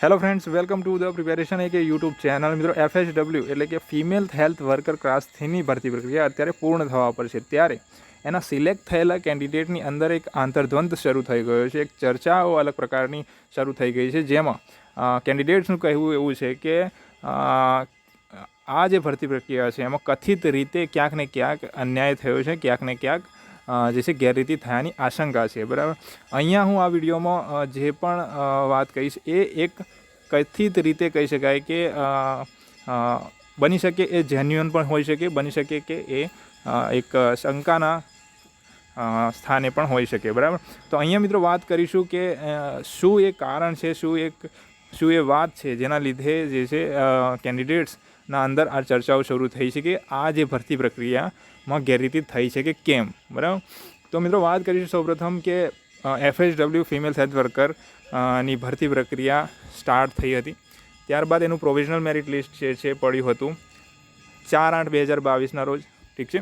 Hello friends welcome to the preparation એક YouTube channel મિત્રો FHW એટલે કે ફિમેલ હેલ્થ વર્કર ક્લાસ ભરતી પ્રક્રિયા અત્યારે પૂર્ણ થવા પર છે ત્યારે એના સિલેક્ટ થયેલા કેન્ડિડેટની અંદર એક આંતરદ્વંદ શરૂ થઈ ગયો છે, એક ચર્ચાઓ અલગ પ્રકારની શરૂ થઈ ગઈ છે, જેમાં કેન્ડિડેટ્સનું કહેવું એવું છે કે આ જે ભરતી પ્રક્રિયા છે, એમાં કથિત રીતે ક્યાંક ને ક્યાંક અન્યાય થયો છે, ક્યાંક ને ક્યાંક અ, જે છે ગેરરીતિ થયાની આશંકા છે બરાબર? અહીંયા હું આ વિડીયોમાં અ, જે પણ અ, વાત કહીશ એ એક કથિત રીતે કહી શકાય કે અ, અ, બની શકે એ જેન્યુઅન પણ હોઈ શકે બની શકે કે એ અ, એક શંકાના અ, સ્થાને પણ હોઈ શકે બરાબર? તો અહીંયા મિત્રો વાત કરીશું કે અ, શું એ કારણ છે શું એક શું એ વાત છે જેના લીધે જે છે કેન્ડિડેટ્સના અંદર આ ચર્ચાઓ શરૂ થઈ છે કે આ જે ભરતી પ્રક્રિયામાં ગેરરીતિ થઈ છે કે કેમ? બરાબર? તો મિત્રો વાત કરીશું સૌપ્રથમ કે એફએચડબલ્યુ ફિમેલ હેલ્થ વર્કરની ભરતી પ્રક્રિયા સ્ટાર્ટ થઈ હતી. ત્યારબાદ એનું પ્રોવિઝનલ મેરિટ લિસ્ટ જે છે પડ્યું હતું, ચાર આઠ બે હજાર બાવીસના રોજ. ઠીક છે?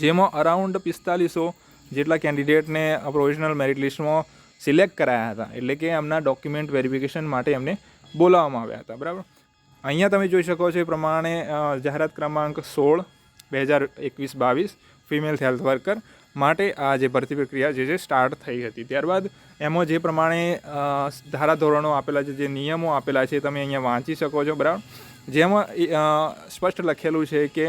જેમાં અરાઉન્ડ પિસ્તાલીસો જેટલા કેન્ડિડેટને પ્રોવિઝનલ મેરિટ લિસ્ટમાં સિલેક્ટ કરાયા હતા. એટલે કે એમના ડોક્યુમેન્ટ વેરિફિકેશન માટે એમને બોલાવવામાં આવ્યા હતા. બરાબર? અહીંયા તમે જોઈ શકો છો એ પ્રમાણે જાહેરાત ક્રમાંક સોળ બે હજાર એકવીસ બાવીસ ફિમેલ હેલ્થ વર્કર માટે આ જે ભરતી પ્રક્રિયા જે છે સ્ટાર્ટ થઈ હતી. ત્યારબાદ એમાં જે પ્રમાણે ધારાધોરણો આપેલા છે, જે નિયમો આપેલા છે, તમે અહીંયા વાંચી શકો છો, બરાબર? જેમાં સ્પષ્ટ લખેલું છે કે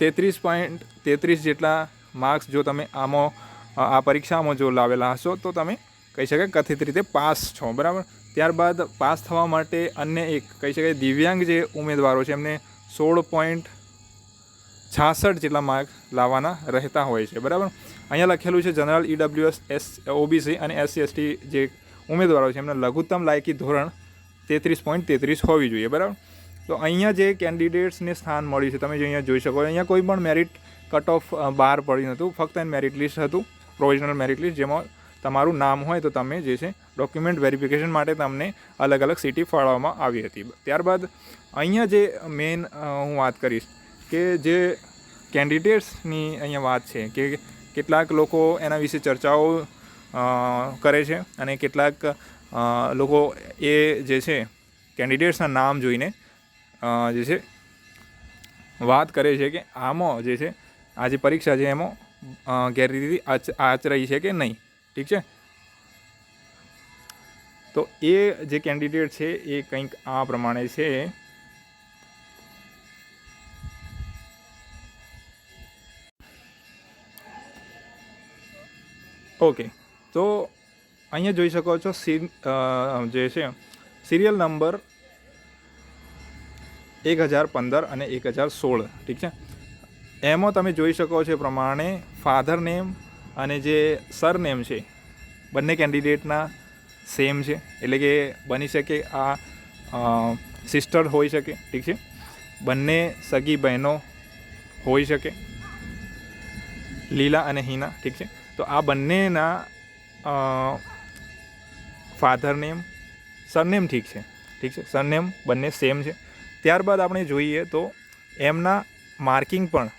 તેત્રીસ પોઈન્ટ તેત્રીસ જેટલા માર્ક્સ જો તમે આમાં આ પરીક્ષામાં જો લાવેલા હશો, તો તમે કહી શકાય કથિત રીતે પાસ છો, બરાબર? ત્યારબાદ પાસ થવા માટે અન્ય એક, કહી શકાય દિવ્યાંગ જે ઉમેદવારો છે, એમને સોળ પોઈન્ટ છાસઠ જેટલા માર્ક લાવવાના રહેતા હોય છે. બરાબર? અહીંયા લખેલું છે જનરલ ઈડબ્લ્યુએસ એસ ઓબીસી અને એસસી એસટી જે ઉમેદવારો છે, એમને લઘુત્તમ લાયકી ધોરણ તેત્રીસ પોઈન્ટ તેત્રીસ હોવી જોઈએ. બરાબર? તો અહીંયા જે કેન્ડિડેટ્સને સ્થાન મળ્યું છે, તમે જે અહીંયા જોઈ શકો અહીંયા કોઈ પણ મેરિટ કટ ઓફ બહાર પડ્યું નહોતું. ફક્ત એનું મેરિટ લિસ્ટ હતું પ્રોવિઝનલ મેરિટ લિસ્ટ જેમાં તમારું નામ હોય તો તમે જે છે ડોક્યુમેન્ટ વેરિફિકેશન માટે તમને અલગ અલગ સિટી ફાળવવામાં આવી હતી. ત્યારબાદ અહીંયા જે મેઇન હું વાત કરીશ કે જે કેન્ડિડેટ્સની અહીંયા વાત છે કે કેટલાક લોકો એના વિશે ચર્ચાઓ કરે છે અને કેટલાક લોકો એ જે છે કેન્ડિડેટ્સના નામ જોઈને જે છે વાત કરે છે કે આમાં જે છે આ જે પરીક્ષા છે એમાં ગેરરીતિ આચ, આચરાઈ છે કે નહીં. ઠીક છે? તો એ જે કેન્ડિડેટ છે એ કંઈક આ પ્રમાણે છે ઓકે. તો અહીંયા જોઈ શકો છો સી જે છે, સિરિયલ નંબર એક હજાર પંદર અને એક હજાર સોળ. ઠીક છે? એમાં તમે જોઈ શકો છો એ પ્રમાણે ફાધર નેમ અને જે સર નેમ છે, બંને કેન્ડિડેટના સેમ છે. એટલે કે બની શકે આ સિસ્ટર હોઈ શકે, ઠીક છે? બંને સગી બહેનો હોઈ શકે, લીલા અને હિના, ઠીક છે? તો આ બંનેના ફાધર નેમ સરનેમ ઠીક છે. ઠીક છે? સરનેમ બંને સેમ છે. ત્યારબાદ આપણે જોઈએ તો એમના માર્કિંગ પણ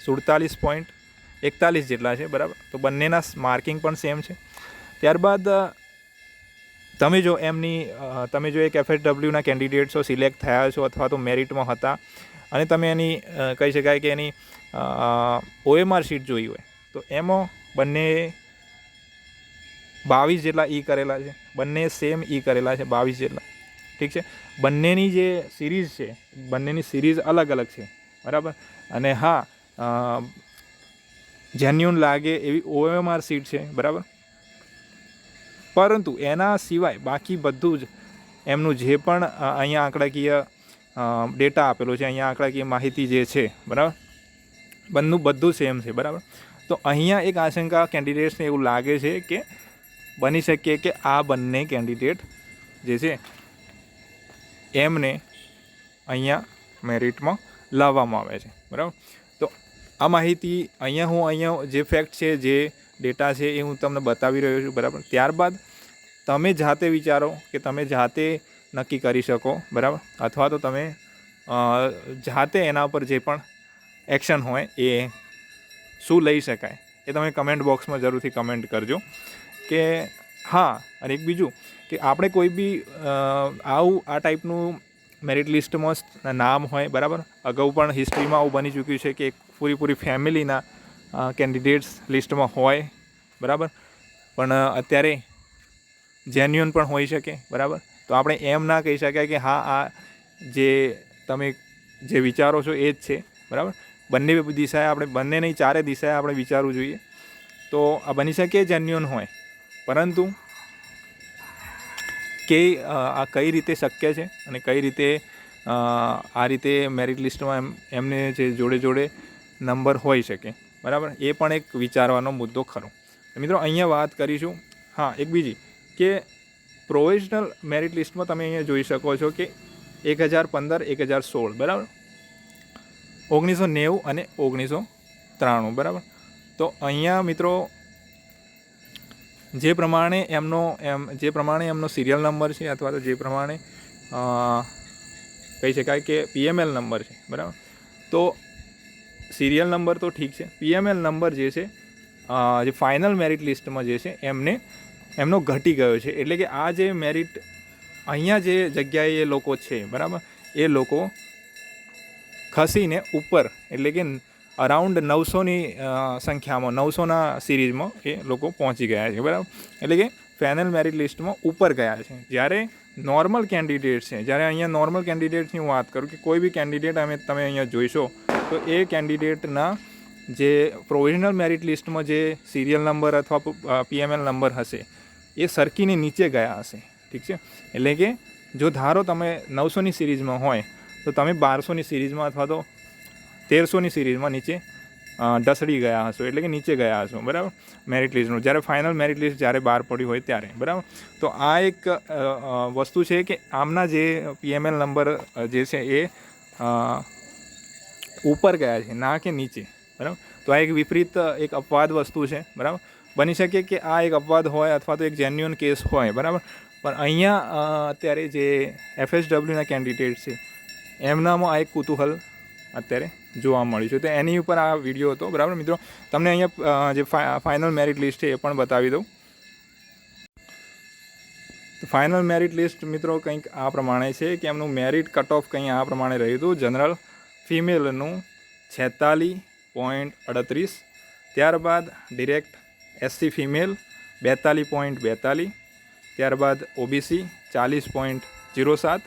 સુડતાલીસ પોઈન્ટ એકતાલીસ જેટલા છે, બરાબર? તો બંનેના માર્કિંગ પણ સેમ છે. ત્યારબાદ તમે જો એમની તમે જો એક એફએસડબલ્યુના કેન્ડિડેટ્સો સિલેક્ટ થયા છો અથવા તો મેરિટમાં હતા અને તમે એની કહી શકાય કે એની ઓએમઆર શીટ જોઈ હોય, તો એમાં બંને બાવીસ જેટલા ઈ કરેલા છે. બંને સેમ ઈ કરેલા છે, બાવીસ જેટલા. ઠીક છે? બંનેની જે સિરીઝ છે, બંનેની સિરીઝ અલગ અલગ છે. બરાબર? અને હા જેન્યુન લાગે એવી ઓએમઆર સીટ છે, બરાબર? પરંતુ એના સિવાય બાકી બધું જ એમનું જે પણ અહીંયા આંકડાકીય ડેટા આપેલો છે, અહીંયા આંકડાકીય માહિતી જે છે, બરાબર? બંનું બધું સેમ છે, બરાબર? તો અહીંયા એક આશંકા કેન્ડિડેટ્સને એવું લાગે છે કે બની શકે કે આ બંને કેન્ડિડેટ જે છે, એમને અહીંયા મેરિટમાં લાવવામાં આવે છે. બરાબર? તો આ માહિતી અહીંયા હું અહીંયા જે ફેક્ટ છે, જે ડેટા છે એ હું તમને બતાવી રહ્યો છું, બરાબર? ત્યારબાદ તમે જાતે વિચારો કે તમે જાતે નક્કી કરી શકો, બરાબર? અથવા તો તમે જાતે એના પર જે પણ એક્શન હોય એ શું લઈ શકાય એ તમે કમેન્ટ બોક્સમાં જરૂરથી કમેન્ટ કરજો. કે હા, અને એક બીજું કે આપણે કોઈ બી આવું, આ ટાઈપનું મેરિટ લિસ્ટમાં નામ હોય, બરાબર? અગાઉ પણ હિસ્ટ્રીમાં આવું બની ચૂક્યું છે કે એક પૂરી ફેમિલીના કેન્ડિડેટ્સ લિસ્ટમાં હોય, બરાબર? પણ અત્યારે જેન્યુઅન પણ હોઈ શકે, બરાબર? તો આપણે એમ ના કહી શકાય કે હા, આ જે તમે જે વિચારો છો એ જ છે, બરાબર? બંને દિશાએ આપણે, બંને નહીં, ચારે દિશાએ આપણે વિચારવું જોઈએ. તો આ બની શકે જેન્યુઅન હોય. પરંતુ કે આ કઈ રીતે શક્ય છે અને કઈ રીતે આ રીતે મેરિટ લિસ્ટમાં એમ, એમને જે જોડે જોડે નંબર હોઈ શકે. બરાબર? એ પણ એક વિચારવાનો મુદ્દો ખરો. મિત્રો, અહીંયા વાત કરીશું. હા, એક બીજી. કે પ્રોવિઝનલ મેરિટ લિસ્ટમાં તમે અહીંયા જોઈ શકો છો કે એક હજાર પંદર, એક હજાર સોળ. બરાબર? ઓગણીસો નેવું અને ઓગણીસો ત્રાણું બરાબર? તો અહીંયા મિત્રો, જે પ્રમાણે એમનો, એમ, જે પ્રમાણે એમનો સિરિયલ નંબર છે અથવા તો જે પ્રમાણે કહી શકાય કે પીએમએલ નંબર છે, બરાબર? તો સિરિયલ નંબર તો ઠીક છે. પીએમએલ નંબર જે છે જે ફાઇનલ મેરિટ લિસ્ટમાં જે છે, એમને, એમનો ઘટી ગયો છે. એટલે કે આ જે મેરિટ અહીંયા જે જગ્યાએ એ લોકો છે, બરાબર? એ લોકો ખસીને ઉપર, એટલે કે અરાઉન્ડ નવસોની સંખ્યામાં, નવસોના સિરીઝમાં એ લોકો પહોંચી ગયા છે, બરાબર? એટલે કે ફાઇનલ મેરિટ લિસ્ટમાં ઉપર ગયા છે. જ્યારે નોર્મલ કેન્ડિડેટ છે, જ્યારે અહીંયા નોર્મલ કેન્ડિડેટની હું વાત કરું કે કોઈ બી કેન્ડિડેટ અમે તમે અહીંયા જોઈશો, તો એ કેન્ડિડેટના જે પ્રોવિઝનલ મેરિટ લિસ્ટમાં જે સિરિયલ નંબર અથવા પીએમએલ નંબર હશે, એ સરકીને નીચે ગયા હશે. ઠીક છે? એટલે કે જો ધારો તમે નવસોની સિરીઝમાં હોય તો તમે બારસોની સિરીઝમાં અથવા તો તેરસોની સિરીઝમાં નીચે ઢસડી ગયા હશો, એટલે કે નીચે ગયા હશો, બરાબર? મેરિટ લિસ્ટનું જ્યારે ફાઇનલ મેરિટ લિસ્ટ જ્યારે બહાર પડ્યું હોય ત્યારે, બરાબર? તો આ એક વસ્તુ છે કે આમના જે પીએમએલ નંબર જે છે એ ઉપર ગયા છે, ના કે નીચે, બરાબર? તો આ એક વિપરીત એક અપવાદ વસ્તુ છે, બરાબર? બની શકે કે આ એક અપવાદ હોય અથવા તો એક જેન્યુઅન કેસ હોય, બરાબર? પણ અહીંયા અત્યારે જે એફએસડબલ્યુના કેન્ડિડેટ છે એમનામાં આ એક કુતૂહલ અત્યારે જોવા મળ્યું છે. તો એની ઉપર આ વીડિયો હતો. બરાબર? મિત્રો, તમને અહીંયા જે ફાઇનલ મેરિટ લિસ્ટ છે એ પણ બતાવી દઉં. તો ફાઇનલ મેરિટ લિસ્ટ મિત્રો, કંઈક આ પ્રમાણે છે કે એમનું મેરિટ કટ ઓફ કંઈ આ પ્રમાણે રહ્યું હતું. જનરલ ફિમેલનું છેતાલીસ પોઈન્ટ અડત્રીસ. ત્યારબાદ ડિરેક્ટ એસસી ફિમેલ બેતાલીસ પોઈન્ટ બેતાલીસ. ત્યારબાદ ઓબીસી ચાલીસ પોઈન્ટ જીરો સાત.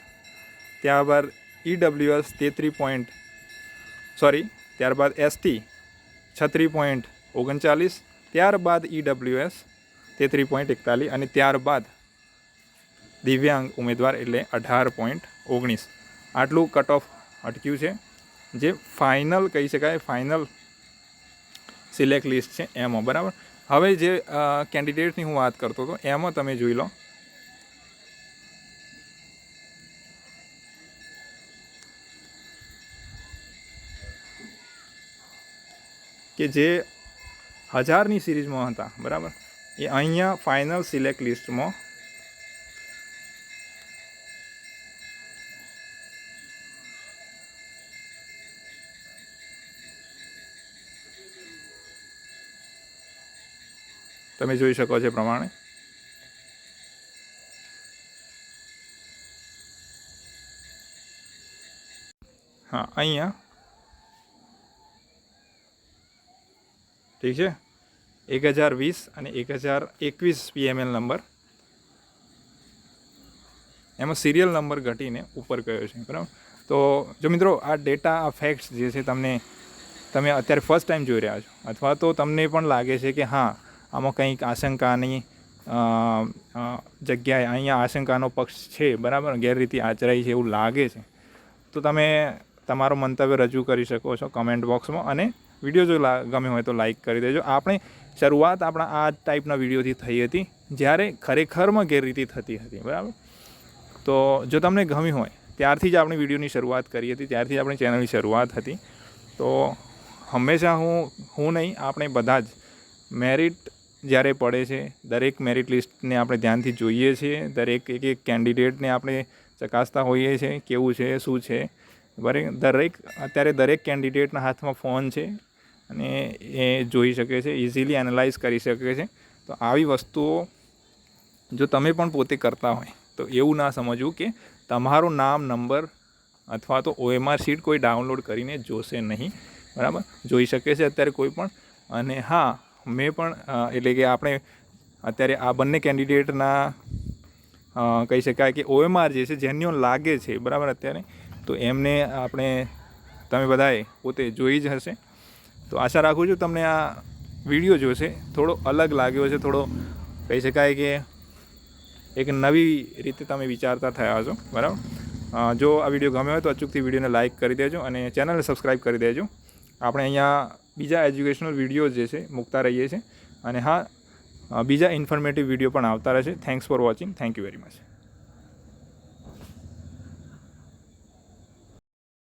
ત્યારબાદ ઈડબ્લ્યુએસ તેત્રી પોઈન્ટ સોરી ત્યારબાદ એસટી છત્રીસ પોઈન્ટ ઓગણચાલીસ, ત્યારબાદ ઈડબ્લ્યુએસ તેત્રી પોઈન્ટ એકતાલીસ અને ત્યારબાદ દિવ્યાંગ ઉમેદવાર એટલે અઢાર પોઈન્ટ ઓગણીસ. આટલું કટ ઓફ અટક્યું છે. જે ફાઇનલ કહી શકાય ફાઇનલ સિલેક્ટ લિસ્ટ છે એમાં, બરાબર? હવે જે કેન્ડિડેટની હું વાત કરતો હતો, એમાં તમે જોઈ લો. કે જે હજારની સિરીઝમાં હતા, બરાબર? એ અહીંયા ફાઇનલ સિલેક્ટ લિસ્ટમાં તમે જોઈ શકો છો પ્રમાણે. હા, અહીંયા ઠીક છે? એક હજાર વીસ અને એક હજાર એકવીસ પીએમએલ નંબર એમાં સિરિયલ નંબર ઘટીને ઉપર ગયો છે, બરાબર? તો જો મિત્રો, આ ડેટા આ ફેક્ટ્સ જે છે તમને, તમે અત્યારે ફર્સ્ટ ટાઈમ જોઈ રહ્યા છો. અથવા તો તમને પણ લાગે છે કે હા, આમાં કંઈક આશંકાની જગ્યાએ અહીંયા આશંકાનો પક્ષ છે, બરાબર? ગેરરીતિ આચરાઈ છે એવું લાગે છે. તો તમે તમારો મંતવ્ય રજૂ કરી શકો છો કમેન્ટ બોક્સમાં અને વીડિયો જો ગમે હોય તો લાઈક કરી દેજો. આપણે શરૂઆત આપણા આ ટાઈપના વિડીયોથી થઈ હતી, જ્યારે ખરેખરમાં ગેરરીતિ થતી હતી, બરાબર? તો જો તમને ગમી હોય, ત્યારથી જ આપણે વિડીયોની શરૂઆત કરી હતી, ત્યારથી જ આપણી ચેનલની શરૂઆત હતી. તો હંમેશા હું હું નહીં, આપણે બધા જ મેરિટ જ્યારે પડે છે, દરેક મેરિટ લિસ્ટને આપણે ધ્યાનથી જોઈએ છીએ, દરેક એક એક કેન્ડિડેટને આપણે ચકાસતા હોઈએ છીએ, કેવું છે, શું છે. બરાબર? દરેક, અત્યારે દરેક કેન્ડિડેટના હાથમાં ફોન છે અને એ જોઈ શકે છે ઇઝીલી એનાલાઇઝ કરી શકે છે. તો આવી વસ્તુઓ જો તમે પણ પોતે કરતા હોય, તો એવું ના સમજવું કે તમારું નામ, નંબર અથવા તો ઓએમઆર શીટ કોઈ ડાઉનલોડ કરીને જોશે નહીં. બરાબર? જોઈ શકે છે અત્યારે કોઈ પણ. અને હા, મેં પણ એટલે કે આપણે અત્યારે આ બંને કેન્ડિડેટના કહી શકાય કે ઓએમઆર જે છે જેન્યુઅન લાગે છે, બરાબર અત્યારે? તો એમને આપણે, તમે બધાએ પોતે જોઈ જ હશે. તો આશા રાખું છું તમને આ વીડિયો જોશે. થોડો અલગ લાગ્યો છે થોડો કહી શકાય કે એક નવી રીતે તમે વિચારતા થયા છો બરાબર? જો આ વીડિયો ગમ્યો હોય તો અચૂકથી વિડીયોને લાઇક કરી દેજો અને ચેનલને સબસ્ક્રાઈબ કરી દેજો. આપણે અહીંયા બીજા એજ્યુકેશનલ વીડિયો જે છે, મૂકતા રહીએ છીએ. અને હા બીજા ઇન્ફોર્મેટિવ વીડિયો પણ આવતા રહેશે. Thanks for watching thank you very much